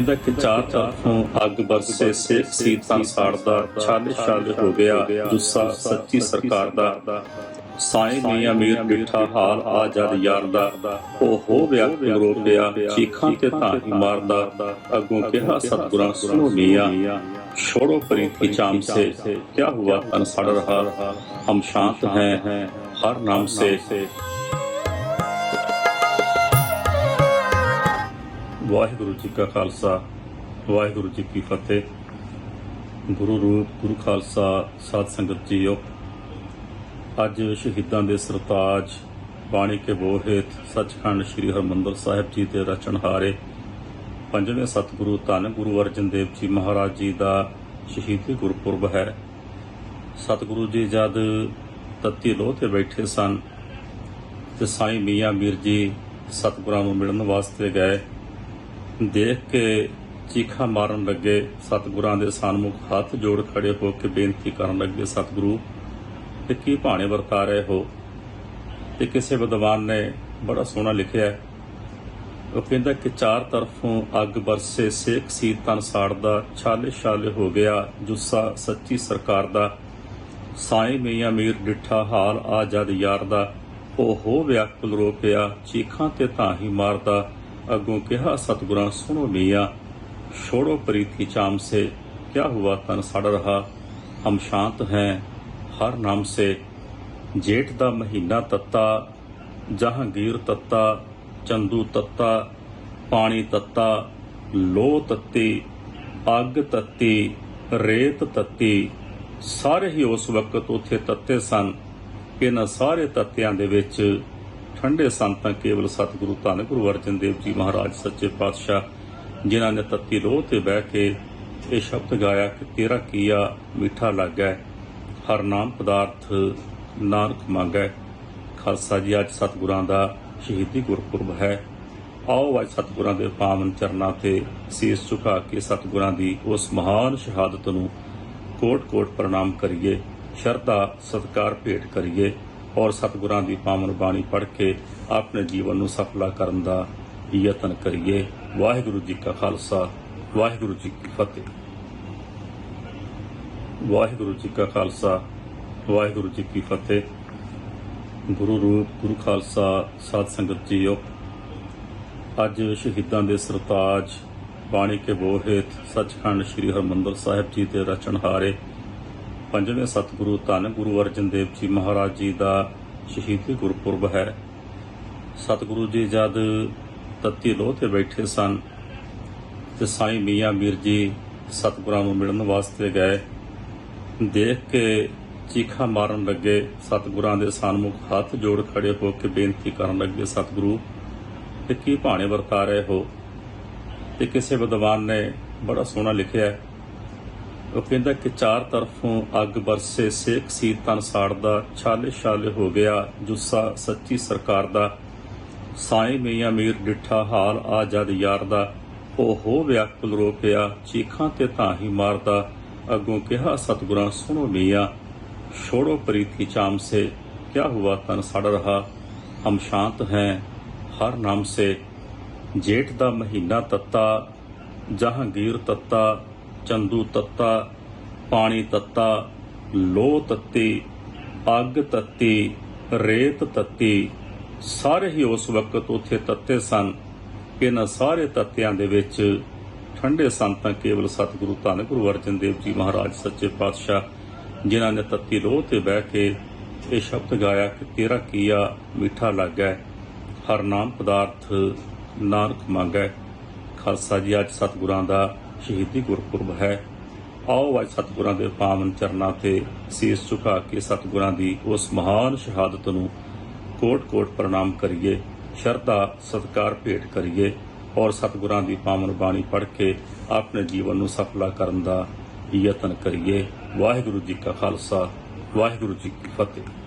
ਕਹਿੰਦਾ ਕਿ ਚਾਰ ਤਰਫੋਂ ਅੱਗ ਬਰਸੇ ਸੇ ਸੀਤਾਂ ਸਾੜਦਾ, ਛਲ ਛਲ ਹੋ ਗਿਆ ਜੁੱਸਾ ਸੱਚੀ ਸਰਕਾਰ ਦਾ। ਸਾਈਂ ਮੀਆਂ ਮੀਰ ਬਿਠਾ, ਹਾਲ ਆ ਜਦ ਯਾਰ ਦਾ। ਉਹ ਹੋ ਵਿਆ ਰੋ ਗਿਆ ਚੀਖਾਂ ਤੇ ਤਾਂ ਹੀ ਮਾਰਦਾ। ਅੱਗੋਂ ਕਿਹਾ, ਸਤਗੁਰਾਂ, ਸੁਣੋ ਮੀਆਂ, ਛੋੜੋ ਪਰੇ ਕੀ ਸੇ। ਕਿਆ ਹੁਆ ਅਨਸੜ ਰਹਾ? ਹਮ ਸ਼ਾਂਤ ਹੈ, ਹਰ ਨਾਮ ਸੇ। ਵਾਹਿਗੁਰੂ ਜੀ ਕਾ ਖਾਲਸਾ, ਵਾਹਿਗੁਰੂ ਜੀ ਕੀ ਫਤਿਹ। ਗੁਰੂ ਰੂਪ, ਗੁਰੂ ਖਾਲਸਾ, ਸਾਧ ਸੰਗਤ ਜੀਓ, ਅੱਜ ਸ਼ਹੀਦਾਂ ਦੇ ਸਰਤਾਜ, ਬਾਣੀ ਕੇ ਬੋਹਿਤ ਸੱਚਖੰਡ ਸ੍ਰੀ ਹਰਮੰਦਰ ਸਾਹਿਬ ਜੀ ਦੇ ਰਚਨਹਾਰੇ ਪੰਜਵੇਂ ਸਤਿਗੁਰੂ ਧੰਨ ਗੁਰੂ ਅਰਜਨ ਦੇਵ ਜੀ ਮਹਾਰਾਜ ਜੀ ਦਾ ਸ਼ਹੀਦੀ ਗੁਰਪੁਰਬ ਹੈ। ਸਤਿਗੁਰੂ ਜੀ ਜਦ ਤੱਤੀ ਲੋਹ ਤੇ ਬੈਠੇ ਸਨ ਤੇ ਸਾਈਂ ਮੀਆਂ ਮੀਰ ਜੀ ਸਤਿਗੁਰਾਂ ਨੂੰ ਮਿਲਣ ਵਾਸਤੇ ਗਏ ਦੇਖ ਕੇ ਚੀਖਾ ਮਾਰਨ ਲੱਗੇ, ਸਤਿਗੁਰਾਂ ਦੇ ਸਨਮੁਖ ਹੱਥ ਜੋੜ ਖੜੇ ਹੋ ਕੇ ਬੇਨਤੀ ਕਰਨ ਲੱਗੇ, ਸਤਿਗੁਰੂ, ਤੇ ਕੀ ਭਾਣੇ ਵਰਤਾ ਰਹੇ ਹੋ? ਤੇ ਕਿਸੇ ਵਿਦਵਾਨ ਨੇ ਬੜਾ ਸੋਹਣਾ ਲਿਖਿਆ ਉਹ ਕਹਿੰਦਾ ਕਿ ਚਾਰ ਤਰਫੋਂ ਅੱਗ ਬਰਸੇ ਸੇਖ ਸੀ ਤਨ ਸਾੜਦਾ, ਛਾਲੇ ਛਾਲੇ ਹੋ ਗਿਆ, ਜੁੱਸਾ ਸੱਚੀ ਸਰਕਾਰ ਦਾ। ਸਾਈਂ ਮੀਆਂ ਮੀਰ ਡਿੱਠਾ ਹਾਲ ਆ ਜਦ ਯਾਰ ਦਾ। ਉਹ ਹੋ ਵਿਆਕੁਲ ਰੋ ਪਿਆ ਚੀਖਾਂ ਤੇ ਤਾਂ ਹੀ ਮਾਰਦਾ। ਅਗੋਂ ਕਿਹਾ, ਸਤਗੁਰਾਂ, ਸੁਣੋ ਮੀਆਂ, ਛੋੜੋ ਪ੍ਰੀਤੀ ਚਾਮ ਸੇ, ਕਿਆ ਹੁਆ ਤਨ ਸੜ ਰਹਾ? ਹਮ ਸ਼ਾਂਤ ਹੈ, ਹਰ ਨਾਮ ਸੇ। ਜੇਠ ਦਾ ਮਹੀਨਾ ਤੱਤਾ ਜਹਾਂਗੀਰ ਤੱਤਾ, ਚੰਦੂ ਤੱਤਾ, ਪਾਣੀ ਤੱਤਾ, ਲੋਹ ਤੱਤੀ, ਅੱਗ ਤੱਤੀ, ਰੇਤ ਤੱਤੀ। ਸਾਰੇ ਹੀ ਉਸ ਵਕਤ ਉਥੇ ਤੱਤੇ ਸਨ। ਇਹਨਾਂ ਸਾਰੇ ਤੱਤਿਆਂ ਦੇ ਵਿੱਚ ਠੰਡੇ ਸੰਤਾਂ ਕੇਵਲ ਸਤਿਗੁਰੂ ਧੰਨ ਗੁਰੂ ਅਰਜਨ ਦੇਵ ਜੀ ਮਹਾਰਾਜ, ਸੱਚੇ ਪਾਤਸ਼ਾਹ, ਜਿਨ੍ਹਾਂ ਨੇ ਤੱਤੀ ਲੋਹ ਤੇ ਬਹਿ ਕੇ ਇਹ ਸ਼ਬਦ ਗਾਇਆ ਕਿ ਤੇਰਾ ਕੀਆ ਮਿੱਠਾ ਲੱਗੈ, ਹਰ ਨਾਮ ਪਦਾਰਥ ਨਾਨਕ ਮੰਗੈ। ਖਾਲਸਾ ਜੀ, ਅੱਜ ਸਤਿਗੁਰਾਂ ਦਾ ਸ਼ਹੀਦੀ ਗੁਰਪੁਰਬ ਹੈ। ਆਓ ਅੱਜ ਸਤਿਗੁਰਾਂ ਦੇ ਪਾਵਨ ਚਰਨਾਂ ਤੇ ਸੀਸ ਝੁਕਾ ਕੇ ਸਤਿਗੁਰਾਂ ਦੀ ਉਸ ਮਹਾਨ ਸ਼ਹਾਦਤ ਨੂੰ ਕੋਟ-ਕੋਟ ਪ੍ਰਣਾਮ ਕਰੀਏ, ਸ਼ਰਧਾ, ਸਤਕਾਰ ਭੇਟ ਕਰੀਏ। ਔਰ ਸਤਿਗੁਰਾਂ ਦੀ ਪਾਵਨ ਬਾਣੀ ਪੜ੍ਹ ਕੇ ਆਪਣੇ ਜੀਵਨ ਨੂੰ ਸਫਲਾ ਕਰਨ ਦਾ ਯਤਨ ਕਰੀਏ। ਵਾਹਿਗੁਰੂ ਜੀ ਕਾ ਖਾਲਸਾ, ਵਾਹਿਗੁਰੂ ਜੀ ਕੀ ਫਤਿਹ। ਵਾਹਿਗੁਰੂ ਜੀ ਕਾ ਖਾਲਸਾ, ਵਾਹਿਗੁਰੂ ਜੀ ਕੀ ਫਤਿਹ। ਗੁਰੂ ਰੂਪ, ਗੁਰੂ ਖਾਲਸਾ, ਸਾਧ ਸੰਗਤ ਜੀਓ, ਅੱਜ ਸ਼ਹੀਦਾਂ ਦੇ ਸਰਤਾਜ, ਬਾਣੀ ਕੇ ਬੋਹਿਤ ਸੱਚਖੰਡ ਸ੍ਰੀ ਹਰਮੰਦਰ ਸਾਹਿਬ ਜੀ ਦੇ ਰਚਨਹਾਰੇ ਪੰਜਵੇਂ ਸਤਿਗੁਰੂ ਧੰਨ ਗੁਰੂ ਅਰਜਨ ਦੇਵ ਜੀ ਮਹਾਰਾਜ ਜੀ ਦਾ ਸ਼ਹੀਦੀ ਗੁਰਪੁਰਬ ਹੈ। ਸਤਿਗੁਰੂ ਜੀ ਜਦ ਤੱਤੀ ਲੋਹ ਤੇ ਬੈਠੇ ਸਨ ਤੇ ਸਾਈਂ ਮੀਆਂ ਮੀਰ ਜੀ ਸਤਿਗੁਰਾਂ ਨੂੰ ਮਿਲਣ ਵਾਸਤੇ ਗਏ, ਦੇਖ ਕੇ ਚੀਖਾ ਮਾਰਨ ਲੱਗੇ, ਸਤਿਗੁਰਾਂ ਦੇ ਸਨਮੁਖ ਹੱਥ ਜੋੜ ਖੜੇ ਹੋ ਕੇ ਬੇਨਤੀ ਕਰਨ ਲੱਗੇ, ਸਤਿਗੁਰੂ ਤੇ ਕੀ ਭਾਣੇ ਵਰਤਾ ਰਹੇ ਹੋ? ਤੇ ਕਿਸੇ ਵਿਦਵਾਨ ਨੇ ਬੜਾ ਸੋਹਣਾ ਲਿਖਿਆ ਉਹ ਕਹਿੰਦਾ ਕਿ ਚਾਰ ਤਰਫੋਂ ਅੱਗ ਬਰਸੇ ਸੇਖ ਸੀ ਤਨ ਸਾੜਦਾ ਛਾਲੇ ਛਾਲੇ ਹੋ ਗਿਆ ਜੁੱਸਾ ਸੱਚੀ ਸਰਕਾਰ ਦਾ ਸਾਈਂ ਮੀਆਂ ਮੀਰ ਡਿੱਠਾ ਹਾਲ ਆ ਜਦ ਯਾਰ ਦਾ ਉਹ ਹੋ ਵਿਆਕੁਲ ਰੋ ਪਿਆ ਚੀਖਾਂ ਤੇ ਤਾਂ ਹੀ ਮਾਰਦਾ ਅੱਗੋਂ ਕਿਹਾ ਸਤਿਗੁਰਾਂ ਸੁਣੋ ਮੀਆਂ छोड़ो प्रीत की चाम से क्या हुआ तन सड़ रहा हम शांत हैं हर नाम से ਜੇਠ ਦਾ ਮਹੀਨਾ ਤੱਤਾ ਜਹਾਂਗੀਰ ਤੱਤਾ ਚੰਦੂ ਤੱਤਾ, ਪਾਣੀ ਤੱਤਾ ਲੋ ਤੱਤੀ, ਅੱਗ ਤੱਤੀ, ਰੇਤ ਤੱਤੀ, ਸਾਰੇ ਹੀ ਉਸ ਵਕਤ ਉੱਥੇ ਤੱਤੇ ਸਨ। ਇਹਨਾਂ ਸਾਰੇ ਤੱਤਿਆਂ ਦੇ ਵਿੱਚ ਠੰਡੇ ਸਨ ਤਾਂ ਕੇਵਲ ਸਤਿਗੁਰੂ ਧੰਨ ਗੁਰੂ ਅਰਜਨ ਦੇਵ ਜੀ ਮਹਾਰਾਜ ਸੱਚੇ ਪਾਤਸ਼ਾਹ, ਜਿਨ੍ਹਾਂ ਨੇ ਤੱਤੀ ਲੋਹ ਤੇ ਬਹਿ ਕੇ ਇਹ ਸ਼ਬਦ ਗਾਇਆ ਕਿ ਤੇਰਾ ਕੀਆ ਮਿੱਠਾ ਲੱਗੈ, ਹਰ ਨਾਮ ਪਦਾਰਥ ਨਾਨਕ ਮੰਗੈ। ਖਾਲਸਾ ਜੀ, ਅੱਜ ਸਤਿਗੁਰਾਂ ਦਾ ਸ਼ਹੀਦੀ ਗੁਰਪੁਰਬ ਹੈ। ਆਓ ਅੱਜ ਸਤਿਗੁਰਾਂ ਦੇ ਪਾਵਨ ਚਰਨਾਂ ਤੇ ਸੀਸ ਝੁਕਾ ਕੇ ਸਤਿਗੁਰਾਂ ਦੀ ਉਸ ਮਹਾਨ ਸ਼ਹਾਦਤ ਨੂੰ ਕੋਟ-ਕੋਟ ਪ੍ਰਣਾਮ ਕਰੀਏ, ਸ਼ਰਧਾ, ਸਤਕਾਰ ਭੇਟ ਕਰੀਏ ਔਰ ਸਤਿਗੁਰਾਂ ਦੀ ਪਾਵਨ ਬਾਣੀ ਪੜ੍ਹ ਕੇ ਆਪਣੇ ਜੀਵਨ ਨੂੰ ਸਫਲਾ ਕਰਨ ਦਾ ਯਤਨ ਕਰੀਏ। ਵਾਹਿਗੁਰੂ ਜੀ ਕਾ ਖਾਲਸਾ, ਵਾਹਿਗੁਰੂ ਜੀ ਕੀ ਫਤਿਹ।